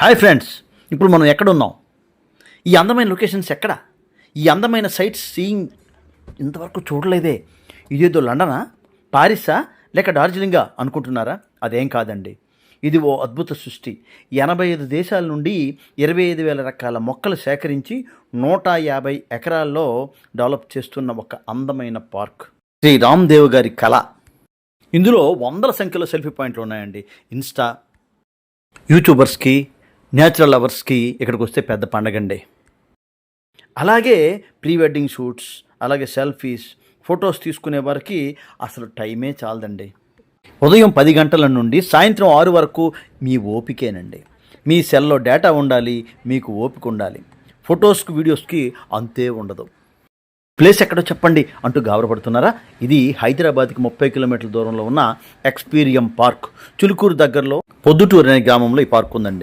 Hi friends ఇప్పుడు మనం ఎక్కడున్నాం ఈ అందమైన లొకేషన్స్ ఎక్కడ? ఈ అందమైన సైట్స్ సీయింగ్ ఇంతవరకు చూడలేదే. ఇదేదో లండనా? పారిసా? లేక డార్జిలింగా అనుకుంటున్నారా? అదేం కాదండి. ఇది ఓ అద్భుత సృష్టి. ఎనభై ఐదు దేశాల నుండి ఇరవై ఐదు వేల రకాల మొక్కలు సేకరించి నూట యాభై ఎకరాల్లో డెవలప్ చేస్తున్న ఒక అందమైన పార్క్. శ్రీ రామ్దేవ్ గారి కళ. ఇందులో వందల సంఖ్యలో సెల్ఫీ పాయింట్లు ఉన్నాయండి. ఇన్స్టా యూట్యూబర్స్కి న్యాచురల్ లవర్స్కి ఇక్కడికి వస్తే పెద్ద పండగండి. అలాగే ప్రీ వెడ్డింగ్ షూట్స్ అలాగే సెల్ఫీస్ ఫొటోస్ తీసుకునే వారికి అసలు టైమే చాలదండి. ఉదయం పది గంటల నుండి సాయంత్రం ఆరు వరకు మీ ఓపికేనండి. మీ సెల్లో డేటా ఉండాలి మీకు ఓపిక ఉండాలి. ఫొటోస్కి వీడియోస్కి అంతే ఉండదు. ప్లేస్ ఎక్కడో చెప్పండి అంటూ గాబరపడుతున్నారా? ఇది హైదరాబాద్కి ముప్పై కిలోమీటర్ల దూరంలో ఉన్న ఎక్స్పీరియం పార్క్ చులుకూరు దగ్గరలో పొద్దుటూరు అనే గ్రామంలో ఈ పార్క్ ఉందండి.